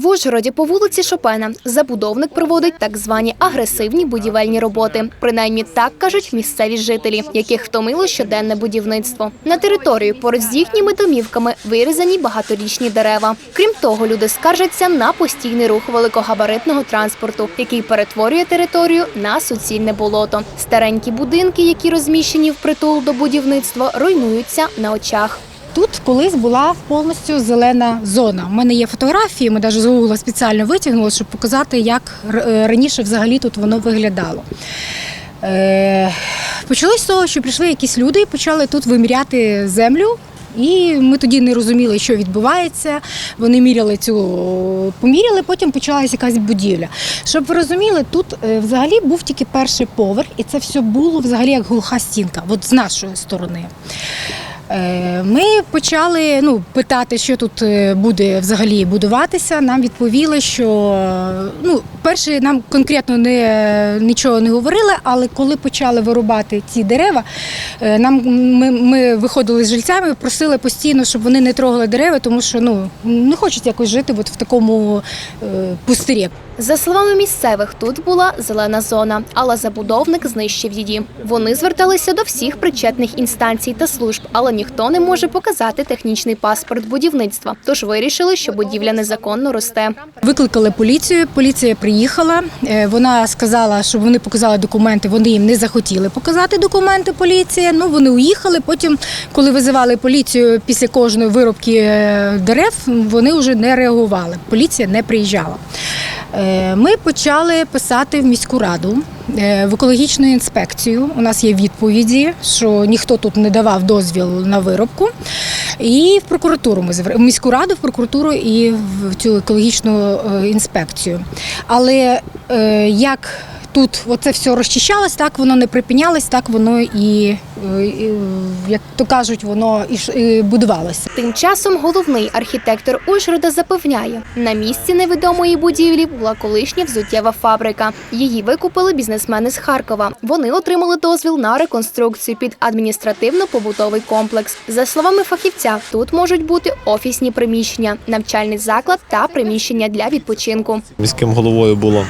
В Ужгороді по вулиці Шопена забудовник проводить так звані агресивні будівельні роботи. Принаймні так кажуть місцеві жителі, яких втомило щоденне будівництво. На територію поруч з їхніми домівками вирізані багаторічні дерева. Крім того, люди скаржаться на постійний рух великогабаритного транспорту, який перетворює територію на суцільне болото. Старенькі будинки, які розміщені впритул до будівництва, руйнуються на очах. Тут колись була повністю зелена зона. У мене є фотографії, ми навіть з Google спеціально витягнули, щоб показати, як е, раніше взагалі тут воно виглядало. Е, почалось з того, що прийшли якісь люди і почали тут виміряти землю. І ми тоді не розуміли, що відбувається. Вони міряли цю, поміряли, потім почалася якась будівля. Щоб ви розуміли, тут е, взагалі був тільки перший поверх, і це все було взагалі як глуха стінка, от з нашої сторони. Е, Ми почали ну, питати, що тут е, буде взагалі будуватися. Нам відповіли, що ну, перше нам конкретно не, нічого не говорили, але коли почали вирубати ці дерева, е, нам, ми, ми виходили з жильцями, просили постійно, щоб вони не трогали дерева, тому що ну, не хочуть якось жити от в такому е, пустирі. За словами місцевих, тут була зелена зона, але забудовник знищив її. Вони зверталися до всіх причетних інстанцій та служб, але ніхто не може показати технічний паспорт будівництва. Тож вирішили, що будівля незаконно росте. Викликали поліцію. Поліція приїхала. Е, Вона сказала, щоб вони показали документи. Вони їм не захотіли показати документи. Поліція. Ну вони уїхали. Потім, коли визивали поліцію після кожної виробки е, дерев, вони вже не реагували. Поліція не приїжджала. Е, Ми почали писати в міську раду е, в екологічну інспекцію. У нас є відповіді, що ніхто тут не давав дозвіл на виробку. І в прокуратуру ми в міську раду, в прокуратуру і в цю екологічну е, інспекцію. Але як тут оце все розчищалось, так воно не припинялось, так воно і, і як то кажуть, воно і, і будувалося. Тим часом головний архітектор Ужгорода запевняє, на місці невідомої будівлі була колишня взуттєва фабрика. Її викупили бізнесмени з Харкова. Вони отримали дозвіл на реконструкцію під адміністративно-побутовий комплекс. За словами фахівця, тут можуть бути офісні приміщення, навчальний заклад та приміщення для відпочинку. Міським головою було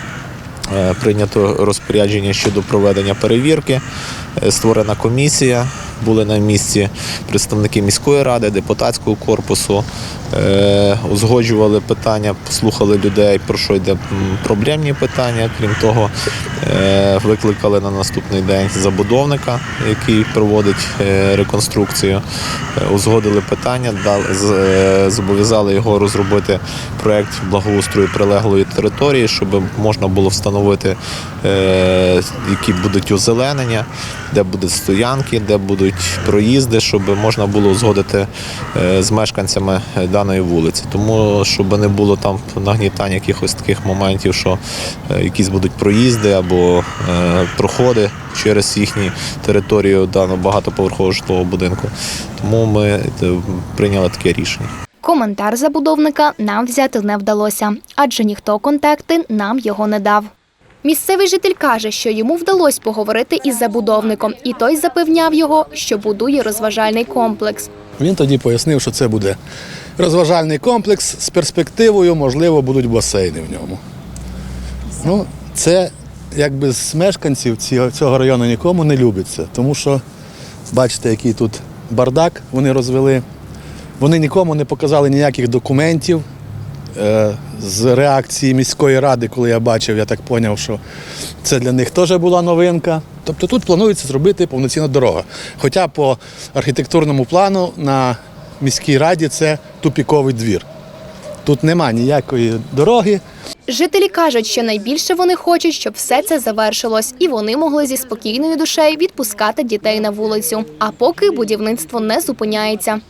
прийнято розпорядження щодо проведення перевірки. Е, Створена комісія, були на місці представники міської ради, депутатського корпусу, е, узгоджували питання, послухали людей, про що йде проблемні питання. Крім того, е, викликали на наступний день забудовника, який проводить е, реконструкцію, узгодили питання, зобов'язали його розробити проект благоустрою прилеглої території, щоб можна було встановити, які будуть озеленення, де будуть стоянки, де будуть проїзди, щоб можна було узгодити е, з мешканцями даної вулиці. Тому щоб не було там нагнітань якихось таких моментів, що е, якісь будуть проїзди або е, проходи через їхню територію даного багатоповерхового житлового будинку. Тому ми е, прийняли таке рішення. Коментар забудовника нам взяти не вдалося, адже ніхто контакти нам його не дав. Місцевий житель каже, що йому вдалося поговорити із забудовником, і той запевняв його, що будує розважальний комплекс. Він тоді пояснив, що це буде розважальний комплекс з перспективою, можливо, будуть басейни в ньому. Ну, це якби з мешканців цього, району нікому не любиться, тому що бачите, який тут бардак вони розвели. Вони нікому не показали ніяких документів. Е, З реакції міської ради, коли я бачив, я так зрозумів, що це для них теж була новинка. Тобто тут планується зробити повноцінна дорога. Хоча по архітектурному плану на міській раді це тупіковий двір. Тут нема ніякої дороги. Жителі кажуть, що найбільше вони хочуть, щоб все це завершилось, і вони могли зі спокійною душею відпускати дітей на вулицю. А поки будівництво не зупиняється.